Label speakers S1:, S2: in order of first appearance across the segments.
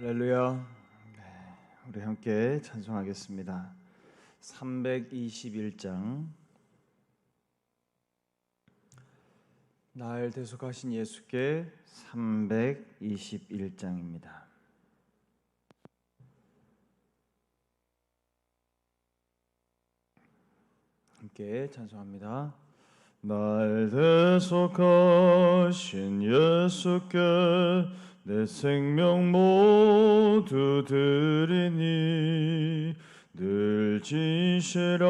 S1: 할렐루야. 네, 우리 함께 찬송하겠습니다. 321장 날 대속하신 예수께 321장입니다. 함께 찬송합니다. 날 대속하신 예수께 내 생명 모두 드리니 늘 진실하게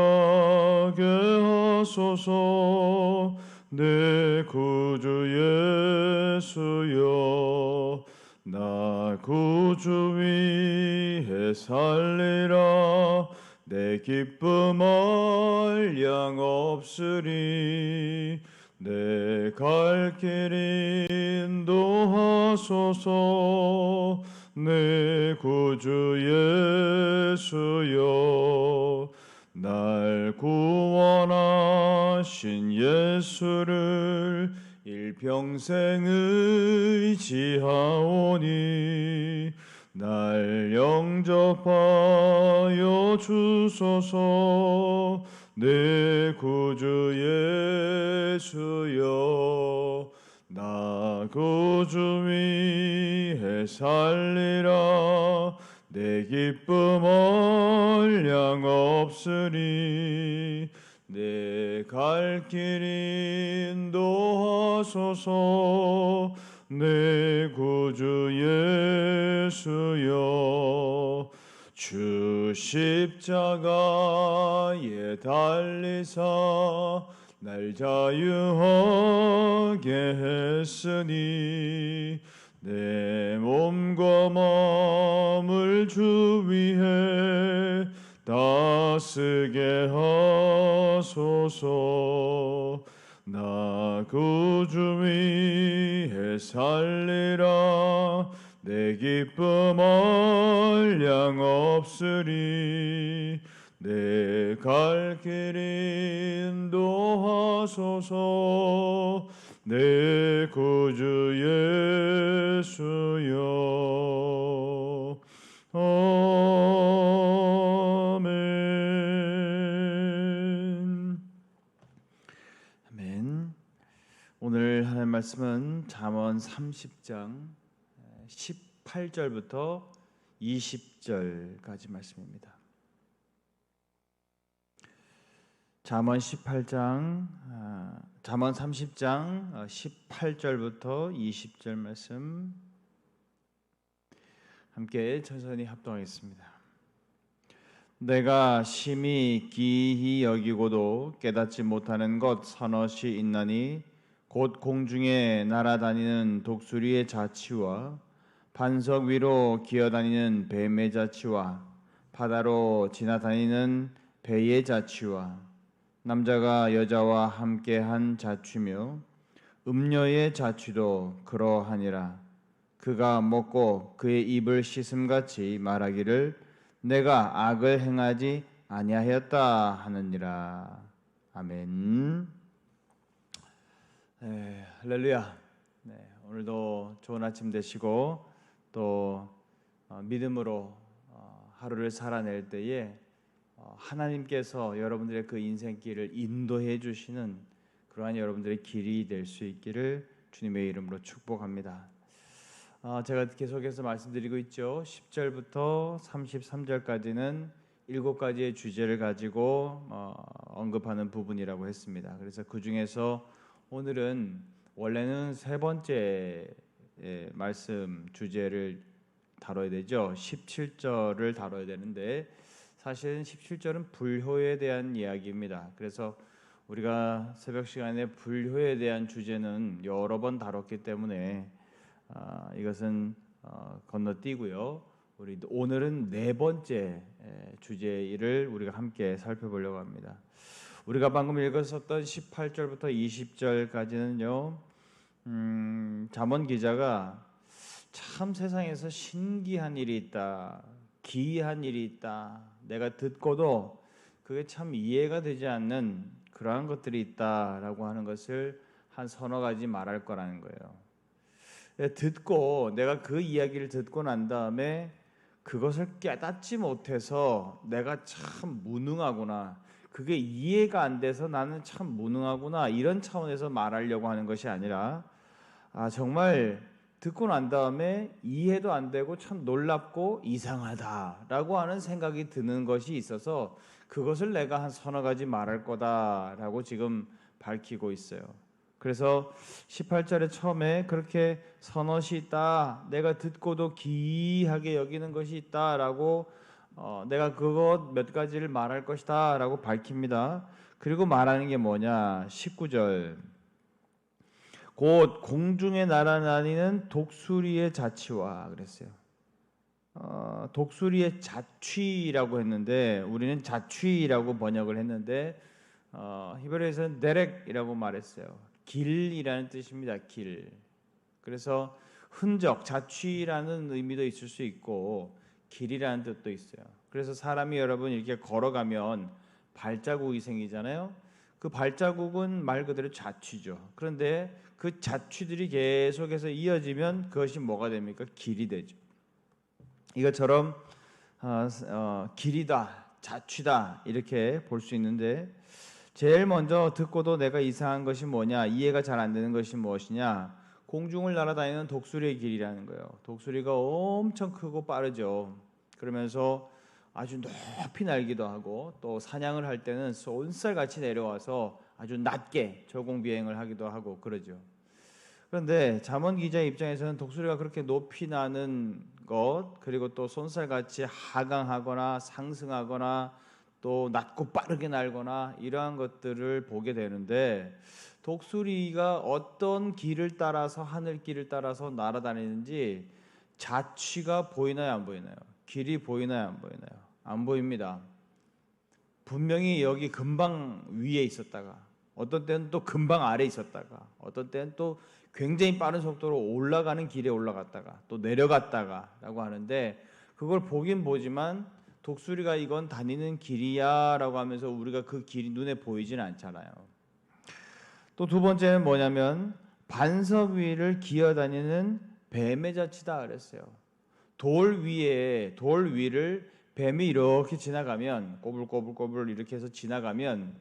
S1: 하소서. 내 구주 예수여 나 구주 위해 살리라. 내 기쁨 알량 없으리. 내 갈길 인도 하소서. 내 구주 예수여. 날 구원하신 예수를 일평생 의지하오니 날 영접하여 주소서. 내 구주 예 구주 위해 살리라. 내 기쁨 얼량 없으리 내 갈 길 인도하소서. 내 구주 예수여. 주 십자가에 달리사 날 자유하게 했으니 내 몸과 마음을 주 위해 다스게 하소서. 나 구주 위해 살리라. 내 기쁨 얼량 없으리 내 갈 길 인도하소서. 내 구주 예수여. 아멘. 아멘. 오늘 하나님 말씀은 잠언 30장 18절부터 20절까지 말씀입니다. 잠언 18장 아, 잠언 30장 18절부터 20절 말씀 함께 천천히 합동하겠습니다. 내가 심히 기히 여기고도 깨닫지 못하는 것 서너시 있나니 곧 공중에 날아다니는 독수리의 자치와 반석 위로 기어다니는 뱀의 자치와 바다로 지나다니는 배의 자치와 남자가 여자와 함께한 자취며 음녀의 자취도 그러하니라 그가 먹고 그의 입을 씻음같이 말하기를 내가 악을 행하지 아니하였다 하느니라 아멘. 네, 할렐루야. 네, 오늘도 좋은 아침 되시고 또 어, 믿음으로 어, 하루를 살아낼 때에 어, 하나님께서 여러분들의 그 인생길을 인도해 주시는 그러한 여러분들의 길이 될 수 있기를 주님의 이름으로 축복합니다. 어, 제가 계속해서 말씀드리고 있죠. 10절부터 33절까지는 일곱 가지의 주제를 가지고 어, 언급하는 부분이라고 했습니다. 그래서 그 중에서 오늘은 원래는 세 번째 말씀 주제를 다뤄야 되죠. 17절을 다뤄야 되는데 사실은 17절은 불효에 대한 이야기입니다. 그래서 우리가 새벽 시간에 불효에 대한 주제는 여러 번 다뤘기 때문에 어, 이것은 어, 건너뛰고요. 우리 오늘은 네 번째 주제를 우리가 함께 살펴보려고 합니다. 우리가 방금 읽었었던 18절부터 20절까지는요. 음, 잠언 기자가 참 세상에서 신기한 일이 있다. 기이한 일이 있다. 내가 듣고도 그게 참 이해가 되지 않는 그러한 것들이 있다라고 하는 것을 한 서너 가지 말할 거라는 거예요. 듣고 내가 그 이야기를 듣고 난 다음에 그것을 깨닫지 못해서 내가 참 무능하구나. 그게 이해가 안 돼서 나는 참 무능하구나. 이런 차원에서 말하려고 하는 것이 아니라 아, 정말 듣고 난 다음에 이해도 안 되고 참 놀랍고 이상하다라고 하는 생각이 드는 것이 있어서 그것을 내가 한 서너 가지 말할 거다라고 지금 밝히고 있어요. 그래서 18절에 처음에 그렇게 선엇이 있다. 내가 듣고도 기이하게 여기는 것이 있다라고 어, 내가 그것 몇 가지를 말할 것이다라고 밝힙니다. 그리고 말하는 게 뭐냐? 19절. 곧 공중에 날아다니는 독수리의 자취와 그랬어요. 어, 독수리의 자취라고 했는데 우리는 자취라고 번역을 했는데 어, 히브리에서는 데렉이라고 말했어요. 길이라는 뜻입니다. 길. 그래서 흔적, 자취라는 의미도 있을 수 있고 길이라는 뜻도 있어요. 그래서 사람이 여러분 이렇게 걸어가면 발자국이 생기잖아요. 그 발자국은 말 그대로 자취죠. 그런데 그 자취들이 계속해서 이어지면 그것이 뭐가 됩니까? 길이 되죠. 이것처럼 어, 어, 길이다, 자취다 이렇게 볼 수 있는데 제일 먼저 듣고도 내가 이상한 것이 뭐냐, 이해가 잘 안 되는 것이 무엇이냐, 공중을 날아다니는 독수리의 길이라는 거예요. 독수리가 엄청 크고 빠르죠. 그러면서 아주 높이 날기도 하고 또 사냥을 할 때는 쏜살 같이 내려와서 아주 낮게 저공 비행을 하기도 하고 그러죠. 그런데 잠원 기자 입장에서는 독수리가 그렇게 높이 나는 것 그리고 또 쏜살같이 하강하거나 상승하거나 또 낮고 빠르게 날거나 이러한 것들을 보게 되는데 독수리가 어떤 길을 따라서 하늘길을 따라서 날아다니는지 자취가 보이나요 안 보이나요? 길이 보이나요 안 보이나요? 안 보입니다. 분명히 여기 금방 위에 있었다가 어떤 때는 또 금방 아래 있었다가 어떤 때는 또 굉장히 빠른 속도로 올라가는 길에 올라갔다가 또 내려갔다가라고 하는데 그걸 보긴 보지만 독수리가 이건 다니는 길이야라고 하면서 우리가 그 길이 눈에 보이지는 않잖아요. 또 두 번째는 뭐냐면 반석 위를 기어다니는 뱀의 자치다 그랬어요. 돌 위에 돌 위를 뱀이 이렇게 지나가면 꼬불꼬불꼬불 이렇게 해서 지나가면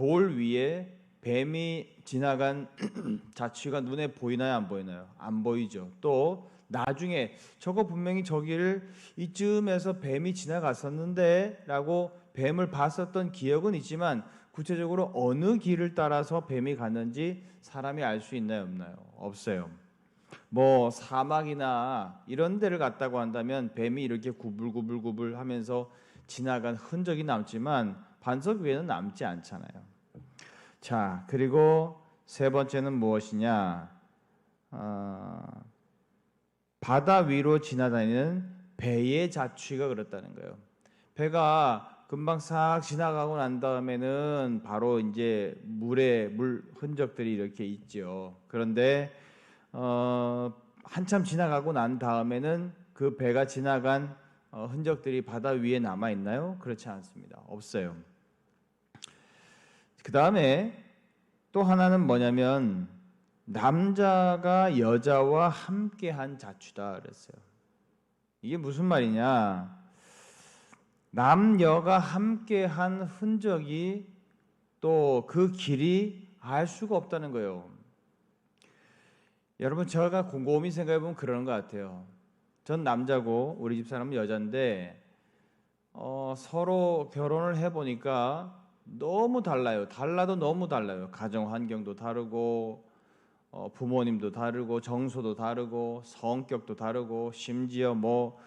S1: 돌 위에 뱀이 지나간 자취가 눈에 보이나요 안 보이나요? 안 보이죠. 또 나중에 저거 분명히 저기를 이쯤에서 뱀이 지나갔었는데라고 뱀을 봤었던 기억은 있지만 구체적으로 어느 길을 따라서 뱀이 갔는지 사람이 알 수 있나요 없나요? 없어요. 뭐 사막이나 이런 데를 갔다고 한다면 뱀이 이렇게 구불구불구불 하면서 지나간 흔적이 남지만 반석 위에는 남지 않잖아요. 자, 그리고 세 번째는 무엇이냐? 어, 바다 위로 지나다니는 배의 자취가 그렇다는 거예요. 배가 금방 싹 지나가고 난 다음에는 바로 이제 물에 물 흔적들이 이렇게 있죠. 그런데 어, 한참 지나가고 난 다음에는 그 배가 지나간 어, 흔적들이 바다 위에 남아 있나요? 그렇지 않습니다. 없어요. 그 다음에 또 하나는 뭐냐면 남자가 여자와 함께한 자취다 그랬어요. 이게 무슨 말이냐? 남녀가 함께한 흔적이 또 그 길이 알 수가 없다는 거예요. 여러분 제가 곰곰이 생각해 보면 그러는 것 같아요. 전 남자고 우리 집 사람은 여자인데 어, 서로 결혼을 해 보니까 너무 달라요. 달라도 너무 달라요. 가정 환경도 다르고 어, 부모님도 다르고 정서도 다르고 성격도 다르고 심지어 뭐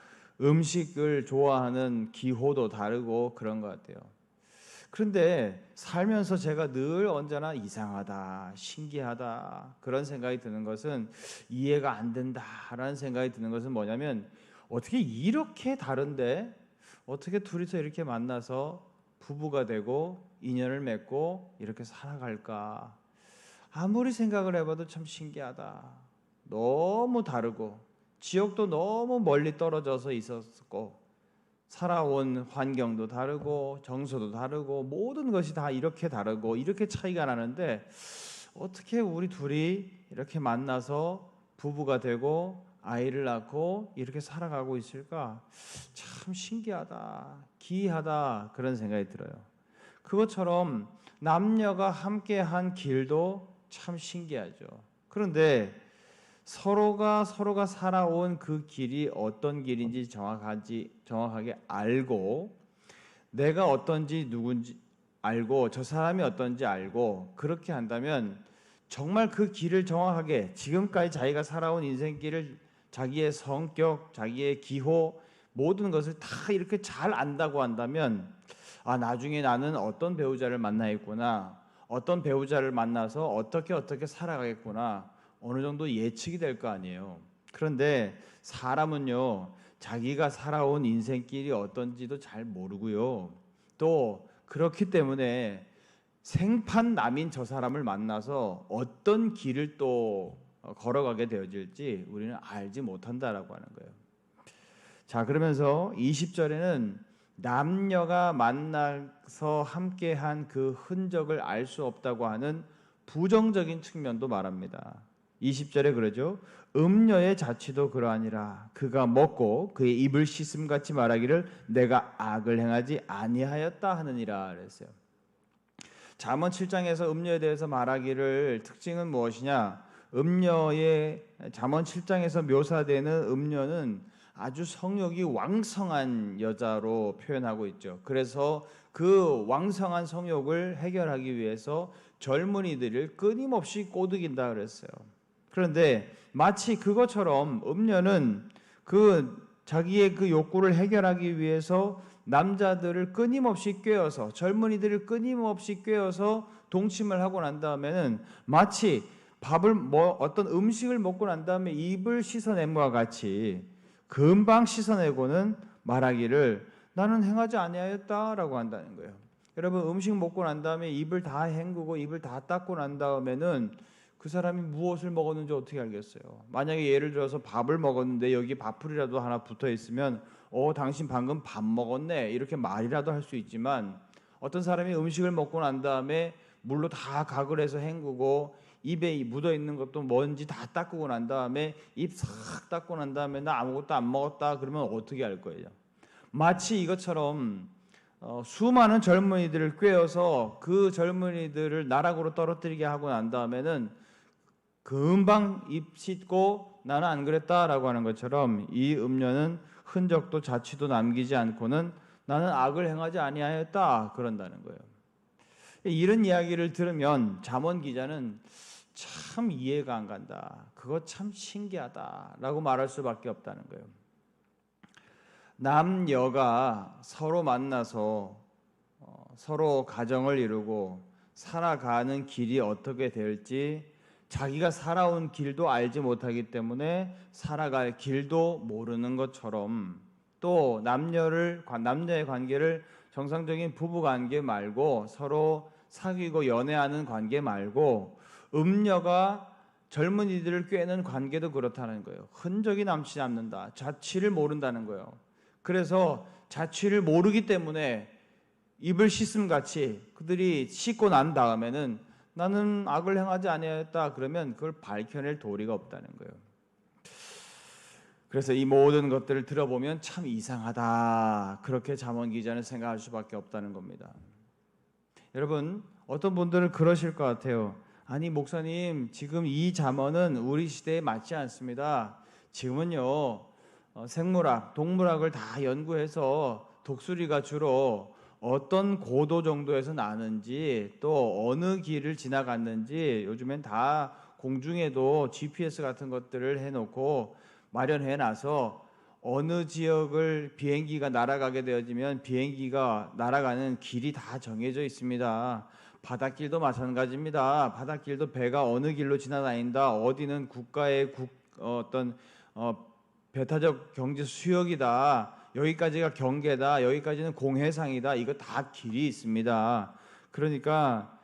S1: 음식을 좋아하는 기호도 다르고 그런 것 같아요. 그런데 살면서 제가 늘 언제나 이상하다, 신기하다 그런 생각이 드는 것은 이해가 안 된다라는 생각이 드는 것은 뭐냐면 어떻게 이렇게 다른데 어떻게 둘이서 이렇게 만나서 부부가 되고 인연을 맺고 이렇게 살아갈까? 아무리 생각을 해봐도 참 신기하다. 너무 다르고 지역도 너무 멀리 떨어져서 있었고 살아온 환경도 다르고 정서도 다르고 모든 것이 다 이렇게 다르고 이렇게 차이가 나는데 어떻게 우리 둘이 이렇게 만나서 부부가 되고 아이를 낳고 이렇게 살아가고 있을까? 참 신기하다, 기이하다 그런 생각이 들어요. 그것처럼 남녀가 함께한 길도 참 신기하죠. 그런데 서로가 서로가 살아온 그 길이 어떤 길인지 정확하지 정확하게 알고 내가 어떤지 누군지 알고 저 사람이 어떤지 알고 그렇게 한다면 정말 그 길을 정확하게 지금까지 자기가 살아온 인생길을 자기의 성격, 자기의 기호 모든 것을 다 이렇게 잘 안다고 한다면 아 나중에 나는 어떤 배우자를 만나겠구나 어떤 배우자를 만나서 어떻게 어떻게 살아가겠구나 어느 정도 예측이 될 거 아니에요. 그런데 사람은요 자기가 살아온 인생길이 어떤지도 잘 모르고요 또 그렇기 때문에 생판 남인 저 사람을 만나서 어떤 길을 또 걸어가게 되어질지 우리는 알지 못한다라고 하는 거예요. 자, 그러면서 20절에는 남녀가 만나서 함께한 그 흔적을 알 수 없다고 하는 부정적인 측면도 말합니다. 20절에 그러죠. 음녀의 자취도 그러하니라. 그가 먹고 그의 입을 씻음 같이 말하기를 내가 악을 행하지 아니하였다 하느니라 그랬어요. 잠언 7장에서 음녀에 대해서 말하기를 특징은 무엇이냐? 음녀의 잠언 7장에서 묘사되는 음녀는 아주 성욕이 왕성한 여자로 표현하고 있죠. 그래서 그 왕성한 성욕을 해결하기 위해서 젊은이들을 끊임없이 꼬드긴다 그랬어요. 그런데 마치 그것처럼 음녀는 그 자기의 그 욕구를 해결하기 위해서 남자들을 끊임없이 꿰어서 젊은이들을 끊임없이 꿰어서 동침을 하고 난 다음에는 마치 밥을 뭐 어떤 음식을 먹고 난 다음에 입을 씻어냄과 같이 금방 씻어내고는 말하기를 나는 행하지 아니하였다라고 한다는 거예요. 여러분 음식 먹고 난 다음에 입을 다 헹구고 입을 다 닦고 난 다음에는 그 사람이 무엇을 먹었는지 어떻게 알겠어요? 만약에 예를 들어서 밥을 먹었는데 여기 밥풀이라도 하나 붙어 있으면 어 당신 방금 밥 먹었네 이렇게 말이라도 할 수 있지만 어떤 사람이 음식을 먹고 난 다음에 물로 다 각을 해서 헹구고 입에 묻어 있는 것도 먼지 다 닦고 난 다음에 입 싹 닦고 난 다음에 나 아무것도 안 먹었다 그러면 어떻게 할 거예요? 마치 이것처럼 어, 수많은 젊은이들을 꿰어서 그 젊은이들을 나락으로 떨어뜨리게 하고 난 다음에는 금방 입 씻고 나는 안 그랬다라고 하는 것처럼 이 음녀는 흔적도 자취도 남기지 않고는 나는 악을 행하지 아니하였다 그런다는 거예요. 이런 이야기를 들으면 잠언 기자는 참 이해가 안 간다. 그거 참 신기하다라고 말할 수밖에 없다는 거예요. 남여가 서로 만나서 어, 서로 가정을 이루고 살아가는 길이 어떻게 될지 자기가 살아온 길도 알지 못하기 때문에 살아갈 길도 모르는 것처럼 또 남녀를 남녀의 관계를 정상적인 부부 관계 말고 서로 사귀고 연애하는 관계 말고 음녀가 젊은이들을 꿰는 관계도 그렇다는 거예요. 흔적이 남지 않는다. 자취를 모른다는 거예요. 그래서 자취를 모르기 때문에 입을 씻음 같이 그들이 씻고 난 다음에는 나는 악을 행하지 아니하였다 그러면 그걸 밝혀낼 도리가 없다는 거예요. 그래서 이 모든 것들을 들어보면 참 이상하다 그렇게 잠언 기자는 생각할 수밖에 없다는 겁니다. 여러분 어떤 분들은 그러실 것 같아요. 아니 목사님 지금 이 잠언은 우리 시대에 맞지 않습니다. 지금은요 어, 생물학, 동물학을 다 연구해서 독수리가 주로 어떤 고도 정도에서 나는지 또 어느 길을 지나갔는지 요즘엔 다 공중에도 GPS 같은 것들을 해놓고 마련해 놔서 어느 지역을 비행기가 날아가게 되어지면 비행기가 날아가는 길이 다 정해져 있습니다. 바닷길도 마찬가지입니다. 바닷길도 배가 어느 길로 지나다닌다. 어디는 국가의 국, 어, 어떤 어, 배타적 경제 수역이다. 여기까지가 경계다. 여기까지는 공해상이다. 이거 다 길이 있습니다. 그러니까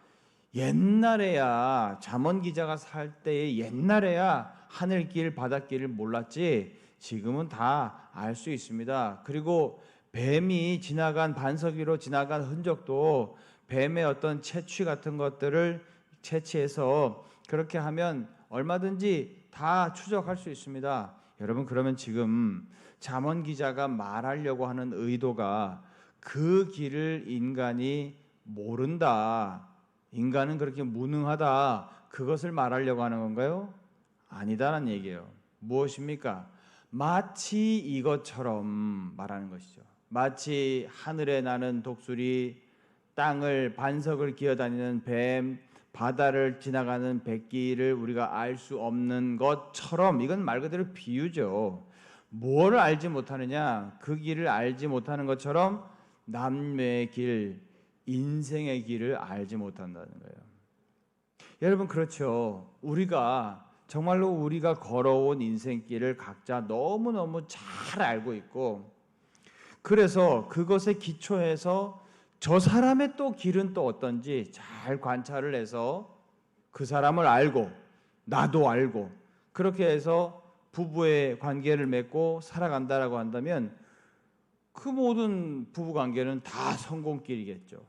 S1: 옛날에야 잠원 기자가 살 때에 옛날에야 하늘길 바닷길을 몰랐지 지금은 다 알 수 있습니다. 그리고 뱀이 지나간 반석 위로 지나간 흔적도 뱀의 어떤 채취 같은 것들을 채취해서 그렇게 하면 얼마든지 다 추적할 수 있습니다. 여러분 그러면 지금 잠언 기자가 말하려고 하는 의도가 그 길을 인간이 모른다. 인간은 그렇게 무능하다. 그것을 말하려고 하는 건가요? 아니다라는 얘기예요. 무엇입니까? 마치 이것처럼 말하는 것이죠. 마치 하늘에 나는 독수리, 땅을 반석을 기어다니는 뱀, 바다를 지나가는 백기를 우리가 알 수 없는 것처럼 이건 말 그대로 비유죠. 뭘 알지 못하느냐? 그 길을 알지 못하는 것처럼 남의 길, 인생의 길을 알지 못한다는 거예요. 여러분 그렇죠. 우리가 정말로 우리가 걸어온 인생길을 각자 너무너무 잘 알고 있고 그래서 그것에 기초해서 저 사람의 또 길은 또 어떤지 잘 관찰을 해서 그 사람을 알고 나도 알고 그렇게 해서 부부의 관계를 맺고 살아간다라고 한다면 그 모든 부부 관계는 다 성공길이겠죠.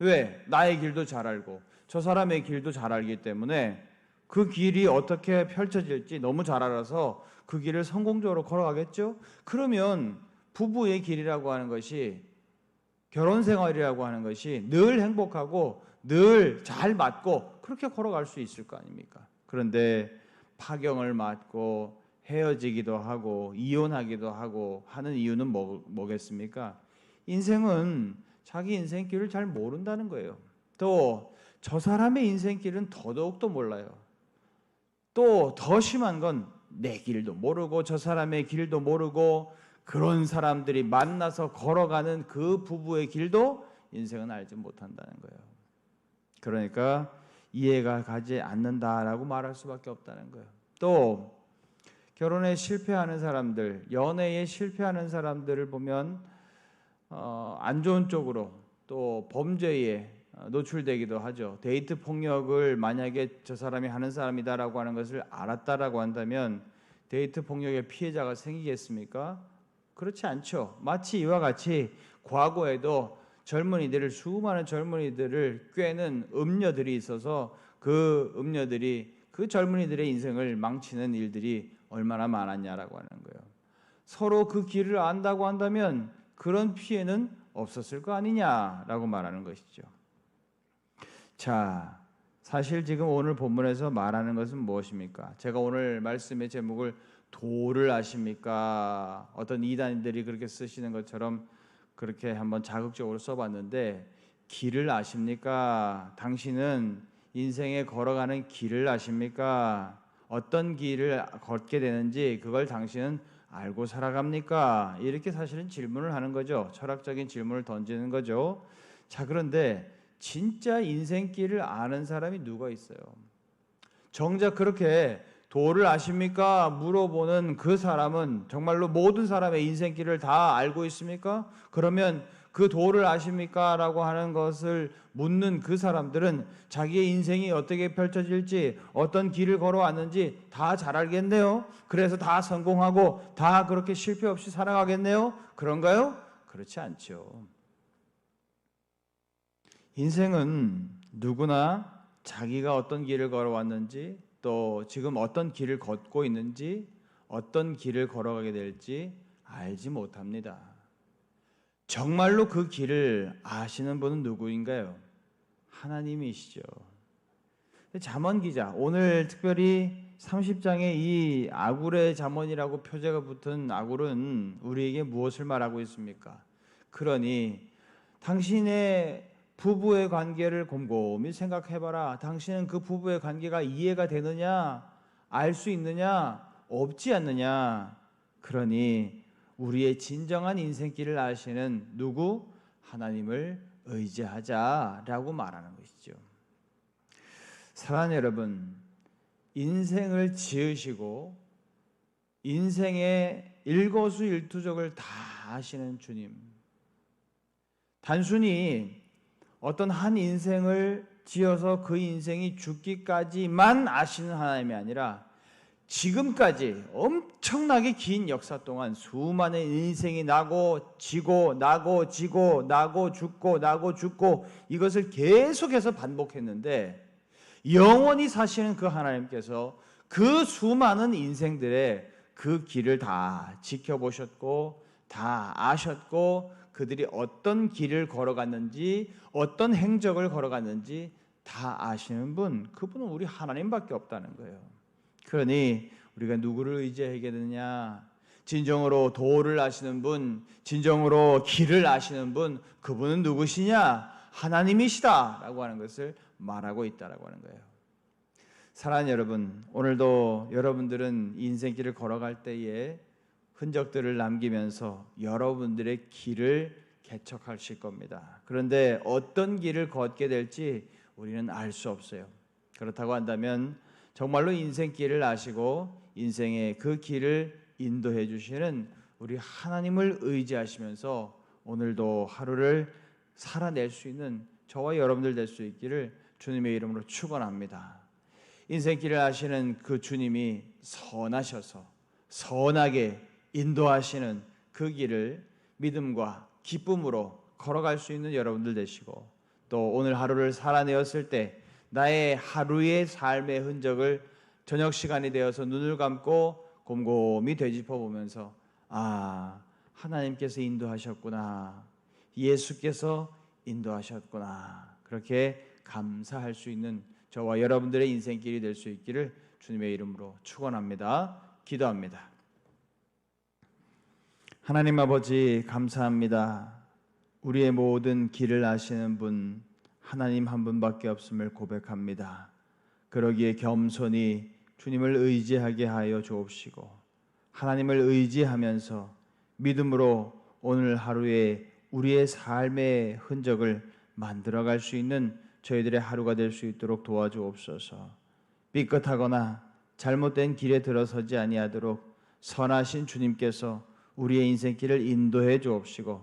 S1: 왜? 나의 길도 잘 알고 저 사람의 길도 잘 알기 때문에 그 길이 어떻게 펼쳐질지 너무 잘 알아서 그 길을 성공적으로 걸어가겠죠? 그러면 부부의 길이라고 하는 것이 결혼 생활이라고 하는 것이 늘 행복하고 늘 잘 맞고 그렇게 걸어갈 수 있을 거 아닙니까? 그런데 파경을 맞고 헤어지기도 하고 이혼하기도 하고 하는 이유는 뭐, 뭐겠습니까? 인생은 자기 인생길을 잘 모른다는 거예요. 또 저 사람의 인생길은 더더욱도 몰라요. 또 더 심한 건 내 길도 모르고 저 사람의 길도 모르고 그런 사람들이 만나서 걸어가는 그 부부의 길도 인생은 알지 못한다는 거예요. 그러니까 이해가 가지 않는다라고 말할 수밖에 없다는 거예요. 또 결혼에 실패하는 사람들, 연애에 실패하는 사람들을 보면 어, 안 좋은 쪽으로 또 범죄에 어, 노출되기도 하죠. 데이트 폭력을 만약에 저 사람이 하는 사람이다라고 하는 것을 알았다라고 한다면 데이트 폭력의 피해자가 생기겠습니까? 그렇지 않죠. 마치 이와 같이 과거에도 젊은이들을 수많은 젊은이들을 꿰는 음녀들이 있어서 그 음녀들이 그 젊은이들의 인생을 망치는 일들이 얼마나 많았냐라고 하는 거예요. 서로 그 길을 안다고 한다면 그런 피해는 없었을 거 아니냐라고 말하는 것이죠. 자, 사실 지금 오늘 본문에서 말하는 것은 무엇입니까? 제가 오늘 말씀의 제목을 도를 아십니까? 어떤 이단들이 그렇게 쓰시는 것처럼 그렇게 한번 자극적으로 써봤는데 길을 아십니까? 당신은 인생에 걸어가는 길을 아십니까? 어떤 길을 걷게 되는지 그걸 당신은 알고 살아갑니까? 이렇게 사실은 질문을 하는 거죠. 철학적인 질문을 던지는 거죠. 자, 그런데 진짜 인생길을 아는 사람이 누가 있어요? 정작 그렇게 도를 아십니까? 물어보는 그 사람은 정말로 모든 사람의 인생길을 다 알고 있습니까? 그러면 그 도를 아십니까? 라고 하는 것을 묻는 그 사람들은 자기의 인생이 어떻게 펼쳐질지 어떤 길을 걸어왔는지 다 잘 알겠네요. 그래서 다 성공하고 다 그렇게 실패 없이 살아가겠네요. 그런가요? 그렇지 않죠. 인생은 누구나 자기가 어떤 길을 걸어왔는지 또 지금 어떤 길을 걷고 있는지 어떤 길을 걸어가게 될지 알지 못합니다. 정말로 그 길을 아시는 분은 누구인가요? 하나님이시죠. 잠언 기자 오늘 특별히 30장에 이 아굴의 잠언이라고 표제가 붙은 아굴은 우리에게 무엇을 말하고 있습니까? 그러니 당신의 부부의 관계를 곰곰이 생각해봐라. 당신은 그 부부의 관계가 이해가 되느냐, 알 수 있느냐, 없지 않느냐. 그러니 우리의 진정한 인생길을 아시는 누구? 하나님을 의지하자라고 말하는 것이죠. 사랑하는 여러분, 인생을 지으시고 인생의 일거수일투족을 다 아시는 주님. 단순히 어떤 한 인생을 지어서 그 인생이 죽기까지만 아시는 하나님이 아니라 지금까지 엄청나게 긴 역사 동안 수많은 인생이 나고 지고 나고 지고 나고 죽고 나고 죽고 이것을 계속해서 반복했는데 영원히 사시는 그 하나님께서 그 수많은 인생들의 그 길을 다 지켜보셨고 다 아셨고 그들이 어떤 길을 걸어갔는지 어떤 행적을 걸어갔는지 다 아시는 분 그분은 우리 하나님밖에 없다는 거예요. 그러니 우리가 누구를 의지하게 되느냐? 진정으로 도를 아시는 분, 진정으로 길을 아시는 분, 그분은 누구시냐? 하나님이시다라고 하는 것을 말하고 있다라고 하는 거예요. 사랑하는 여러분, 오늘도 여러분들은 인생길을 걸어갈 때에 흔적들을 남기면서 여러분들의 길을 개척하실 겁니다. 그런데 어떤 길을 걷게 될지 우리는 알 수 없어요. 그렇다고 한다면 정말로 인생길을 아시고 인생의 그 길을 인도해 주시는 우리 하나님을 의지하시면서 오늘도 하루를 살아낼 수 있는 저와 여러분들 될 수 있기를 주님의 이름으로 축원합니다. 인생길을 아시는 그 주님이 선하셔서 선하게 인도하시는 그 길을 믿음과 기쁨으로 걸어갈 수 있는 여러분들 되시고 또 오늘 하루를 살아내었을 때 나의 하루의 삶의 흔적을 저녁 시간이 되어서 눈을 감고 곰곰이 되짚어 보면서 아 하나님께서 인도하셨구나 예수께서 인도하셨구나 그렇게 감사할 수 있는 저와 여러분들의 인생길이 될 수 있기를 주님의 이름으로 축원합니다. 기도합니다. 하나님 아버지 감사합니다. 우리의 모든 길을 아시는 분 하나님 한 분밖에 없음을 고백합니다. 그러기에 겸손히 주님을 의지하게 하여 주옵시고 하나님을 의지하면서 믿음으로 오늘 하루에 우리의 삶의 흔적을 만들어 갈 수 있는 저희들의 하루가 될 수 있도록 도와주옵소서. 삐끗하거나 잘못된 길에 들어서지 아니하도록 선하신 주님께서 우리의 인생길을 인도해 주옵시고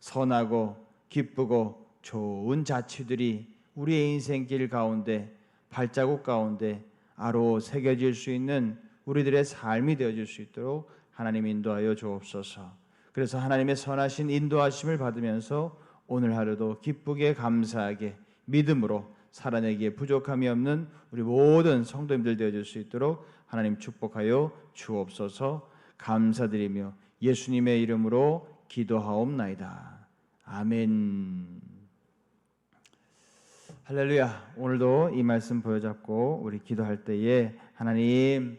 S1: 선하고 기쁘고 좋은 자취들이 우리의 인생길 가운데 발자국 가운데 아로 새겨질 수 있는 우리들의 삶이 되어질 수 있도록 하나님 인도하여 주옵소서. 그래서 하나님의 선하신 인도하심을 받으면서 오늘 하루도 기쁘게 감사하게 믿음으로 살아내기에 부족함이 없는 우리 모든 성도님들 되어질 수 있도록 하나님 축복하여 주옵소서. 감사드리며 예수님의 이름으로 기도하옵나이다. 아멘. 할렐루야. 오늘도 이 말씀 보여잡고 우리 기도할 때에 하나님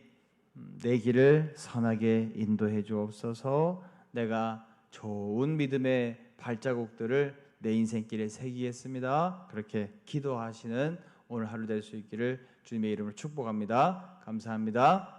S1: 내 길을 선하게 인도해 주옵소서. 내가 좋은 믿음의 발자국들을 내 인생길에 새기겠습니다. 그렇게 기도하시는 오늘 하루 될 수 있기를 주님의 이름으로 축복합니다. 감사합니다.